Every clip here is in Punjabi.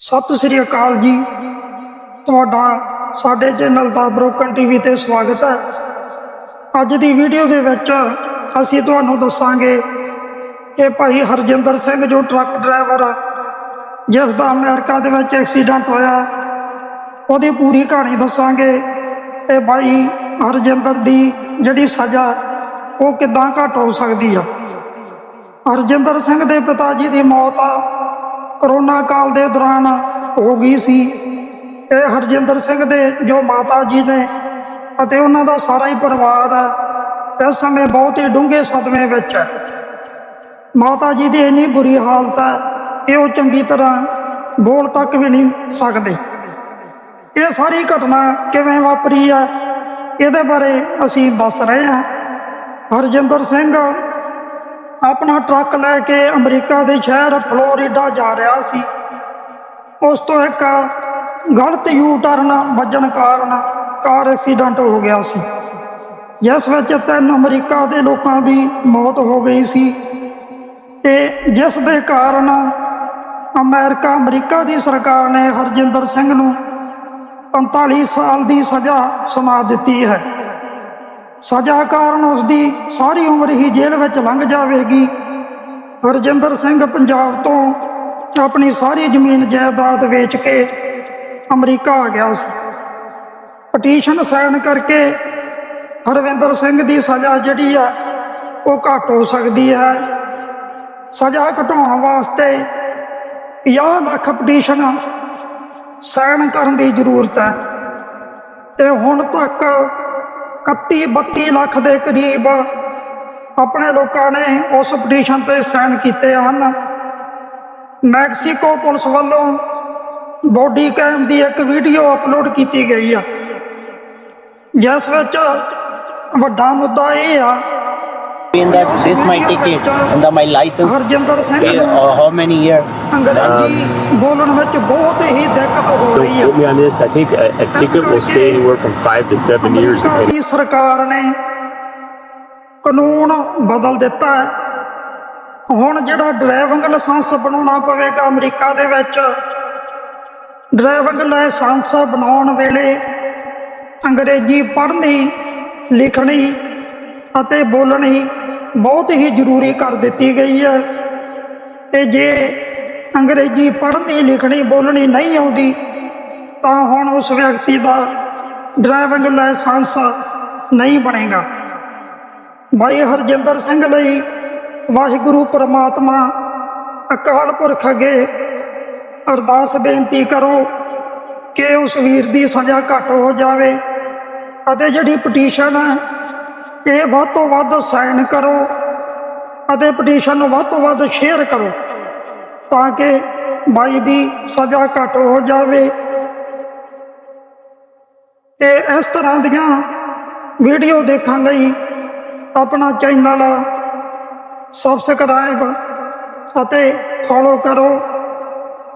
ਸਤਿ ਸ੍ਰੀ ਅਕਾਲ ਜੀ। ਤੁਹਾਡਾ ਸਾਡੇ ਚੈਨਲ ਦਾ ਬ੍ਰੋਕਨ ਟੀਵੀ ਤੇ ਸਵਾਗਤ ਹੈ। ਅੱਜ ਦੀ ਵੀਡੀਓ ਦੇ ਵਿੱਚ ਅਸੀਂ ਤੁਹਾਨੂੰ ਦੱਸਾਂਗੇ ਕਿ ਭਾਈ ਹਰਜਿੰਦਰ ਸਿੰਘ ਜੋ ਟਰੱਕ ਡਰਾਈਵਰ ਹੈ, ਜਿਸ ਦਾ ਅਮਰੀਕਾ ਦੇ ਵਿੱਚ ਐਕਸੀਡੈਂਟ ਹੋਇਆ, ਉਹਦੀ ਪੂਰੀ ਕਹਾਣੀ ਦੱਸਾਂਗੇ ਤੇ ਭਾਈ ਹਰਜਿੰਦਰ ਦੀ ਜਿਹੜੀ ਸਜ਼ਾ, ਉਹ ਕਿਦਾਂ ਘੱਟ ਹੋ ਸਕਦੀ ਆ। ਹਰਜਿੰਦਰ ਸਿੰਘ ਦੇ ਪਿਤਾ ਜੀ ਦੀ ਮੌਤ ਆ। ਕਰੋਨਾ ਕਾਲ ਦੇ ਦੌਰਾਨ ਹੋ ਗਈ ਸੀ। ਇਹ ਹਰਜਿੰਦਰ ਸਿੰਘ ਦੇ ਜੋ ਮਾਤਾ ਜੀ ਨੇ ਅਤੇ ਉਹਨਾਂ ਦਾ ਸਾਰਾ ਹੀ ਪਰਿਵਾਰ ਹੈ ਇਸ ਸਮੇਂ ਬਹੁਤ ਹੀ ਡੂੰਘੇ ਸਦਮੇ ਵਿੱਚ ਹੈ। ਮਾਤਾ ਜੀ ਦੀ ਇੰਨੀ ਬੁਰੀ ਹਾਲਤ ਹੈ ਕਿ ਉਹ ਚੰਗੀ ਤਰ੍ਹਾਂ ਬੋਲ ਤੱਕ ਵੀ ਨਹੀਂ ਸਕਦੇ। ਇਹ ਸਾਰੀ ਘਟਨਾ ਕਿਵੇਂ ਵਾਪਰੀ ਹੈ, ਇਹਦੇ ਬਾਰੇ ਅਸੀਂ ਦੱਸ ਰਹੇ ਹਾਂ। ਹਰਜਿੰਦਰ ਸਿੰਘ ਆਪਣਾ ਟਰੱਕ ਲੈ ਕੇ ਅਮਰੀਕਾ ਦੇ ਸ਼ਹਿਰ ਫਲੋਰੀਡਾ ਜਾ ਰਿਹਾ ਸੀ। ਉਸ ਤੋਂ ਇੱਕ ਗਲਤ ਯੂ ਟਰਨ ਵੱਜਣ ਕਾਰਨ ਕਾਰ ਐਕਸੀਡੈਂਟ ਹੋ ਗਿਆ ਸੀ। ਜਿਸ ਵਿੱਚ ਤਿੰਨ ਅਮਰੀਕਾ ਦੇ ਲੋਕਾਂ ਦੀ ਮੌਤ ਹੋ ਗਈ ਸੀ। ਤੇ ਜਿਸ ਦੇ ਕਾਰਨ ਅਮਰੀਕਾ ਅਮਰੀਕਾ ਦੀ ਸਰਕਾਰ ਨੇ ਹਰਜਿੰਦਰ ਸਿੰਘ ਨੂੰ 45 ਸਾਲ ਦੀ ਸਜ਼ਾ ਸੁਣਾ ਦਿੱਤੀ ਹੈ। ਸਜ਼ਾ ਕਾਰਨ ਉਸ ਦੀ ਸਾਰੀ ਉਮਰ ਹੀ ਜੇਲ੍ਹ ਵਿੱਚ ਲੰਘ ਜਾਵੇਗੀ। ਹਰਜਿੰਦਰ ਸਿੰਘ ਪੰਜਾਬ ਤੋਂ ਆਪਣੀ ਸਾਰੀ ਜ਼ਮੀਨ ਜਾਇਦਾਦ ਵੇਚ ਕੇ ਅਮਰੀਕਾ ਆ ਗਿਆ ਸੀ। ਪਟੀਸ਼ਨ ਸਾਈਨ ਕਰਕੇ ਹਰਵਿੰਦਰ ਸਿੰਘ ਦੀ ਸਜ਼ਾ ਜਿਹੜੀ ਆ, ਉਹ ਘੱਟ ਹੋ ਸਕਦੀ ਹੈ। ਸਜ਼ਾ ਘਟਾਉਣ ਵਾਸਤੇ 50 ਲੱਖ ਪਟੀਸ਼ਨ ਸਾਈਨ ਕਰਨ ਦੀ ਜ਼ਰੂਰਤ ਹੈ। ਤੇ ਹੁਣ ਤੱਕ 31 32 ਲੱਖ ਦੇ ਕਰੀਬ ਆਪਣੇ ਲੋਕਾਂ ਨੇ ਉਸ ਪਟੀਸ਼ਨ ਤੇ ਸਾਈਨ ਕੀਤੇ ਹਨ। ਮੈਕਸੀਕੋ ਪੁਲਿਸ ਵੱਲੋਂ ਬੋਡੀ ਕੈਮ ਦੀ ਇੱਕ ਵੀਡੀਓ ਅਪਲੋਡ ਕੀਤੀ ਗਈ ਆ। ਜਿਸ ਵਿੱਚ ਵੱਡਾ ਮੁੱਦਾ ਇਹ ਆ in that this is my ticket and my license how many year ਅੰਗਰੇਜ਼ੀ ਬੋਲਣ ਵਿੱਚ ਬਹੁਤ ਹੀ ਦਿੱਕਤ ਹੋ Don't ਰਹੀ quote ਹੈ me on this. I think a, a ticket will stay anywhere from five to seven years. ਅਮਰੀਕਾ depending- ਦੀ ਸਰਕਾਰ ਨੇ ਕਾਨੂੰਨ ਬਦਲ ਦਿੱਤਾ ਹੈ ਹੁਣ ਜਿਹੜਾ ਡਰਾਈਵਿੰਗ ਲਾਇਸੈਂਸ ਬਣਾਉਣਾ ਪਵੇਗਾ ਅਮਰੀਕਾ ਦੇ ਵਿੱਚ ਡਰਾਈਵਿੰਗ ਲਾਇਸੈਂਸ ਬਣਾਉਣ ਵੇਲੇ ਅੰਗਰੇਜ਼ੀ ਪੜ੍ਹਨੀ ਲਿਖਣੀ ਅਤੇ ਬੋਲਣੀ ਬਹੁਤ ਹੀ ਜ਼ਰੂਰੀ ਕਰ ਦਿੱਤੀ ਗਈ ਹੈ ਤੇ ਜੇ ਅੰਗਰੇਜ਼ੀ ਪੜ੍ਹਨੀ ਲਿਖਣੀ ਬੋਲਣੀ ਨਹੀਂ ਆਉਂਦੀ, ਤਾਂ ਹੁਣ ਉਸ ਵਿਅਕਤੀ ਦਾ ਡਰਾਈਵਿੰਗ ਲਾਇਸੈਂਸ ਨਹੀਂ ਬਣੇਗਾ। ਭਾਈ ਹਰਜਿੰਦਰ ਸਿੰਘ ਲਈ ਵਾਹਿਗੁਰੂ ਪ੍ਰਮਾਤਮਾ ਅਕਾਲ ਪੁਰਖ ਅੱਗੇ ਅਰਦਾਸ ਬੇਨਤੀ ਕਰੋ ਕਿ ਉਸ ਵੀਰ ਦੀ ਸਜ਼ਾ ਘੱਟ ਹੋ ਜਾਵੇ ਅਤੇ ਜਿਹੜੀ ਪਟੀਸ਼ਨ ਹੈ ਇਹ ਵੱਧ ਤੋਂ ਵੱਧ ਸਾਈਨ ਕਰੋ ਅਤੇ ਪਟੀਸ਼ਨ ਨੂੰ ਵੱਧ ਤੋਂ ਵੱਧ ਸ਼ੇਅਰ ਕਰੋ। ਤਾਂ ਕਿ ਬਾਈ ਦੀ ਸਜ਼ਾ ਘੱਟ ਹੋ ਜਾਵੇ। ਤੇ ਇਸ ਤਰ੍ਹਾਂ ਦੀਆਂ ਵੀਡੀਓ ਦੇਖਣ ਲਈ ਆਪਣਾ ਚੈਨਲ ਸਬਸਕ੍ਰਾਈਬ ਅਤੇ ਫੋਲੋ ਕਰੋ।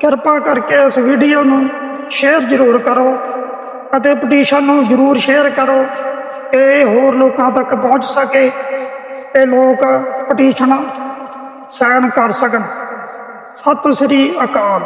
ਕਿਰਪਾ ਕਰਕੇ ਇਸ ਵੀਡੀਓ ਨੂੰ ਸ਼ੇਅਰ ਜ਼ਰੂਰ ਕਰੋ ਅਤੇ ਪਟੀਸ਼ਨ ਨੂੰ ਜ਼ਰੂਰ ਸ਼ੇਅਰ ਕਰੋ ਕਿ ਇਹ ਹੋਰ ਲੋਕਾਂ ਤੱਕ ਪਹੁੰਚ ਸਕੇ ਤੇ ਲੋਕ ਪਟੀਸ਼ਨ ਸਾਈਨ ਕਰ ਸਕਣ। ਸਤਿ ਸ੍ਰੀ ਅਕਾਲ।